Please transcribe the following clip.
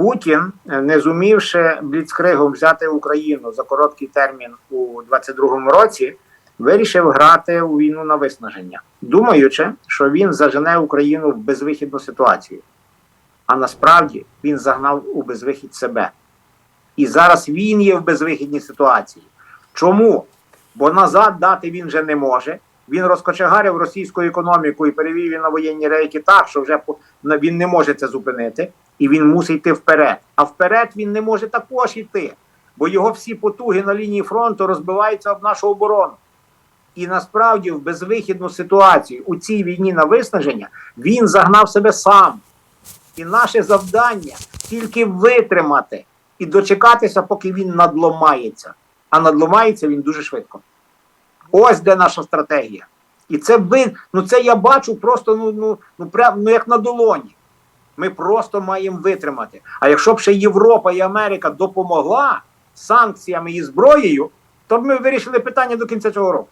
Путін, е, не зумівши бліцкригом взяти Україну за короткий термін у 22-му році, вирішив грати у війну на виснаження, думаючи, що він зажене Україну в безвихідну ситуацію. А насправді він загнав у безвихідь себе. І зараз він є в безвихідній ситуації. Чому? Бо назад дати він вже не може. Він розкочегарив російську економіку і перевів її на воєнні рейки так, що вже він не може це зупинити, і він мусить йти вперед. А вперед він не може також йти, бо його всі потуги на лінії фронту розбиваються об нашу оборону. І насправді в безвихідну ситуацію у цій війні на виснаження він загнав себе сам. І наше завдання тільки витримати і дочекатися, поки він надломається. А надломається він дуже швидко. Ось де наша стратегія. І це ви, ну це я бачу просто ну, ну, ну, прям, ну як на долоні. Ми просто маємо витримати. А якщо б ще Європа і Америка допомогла санкціями і зброєю, то б ми вирішили питання до кінця цього року.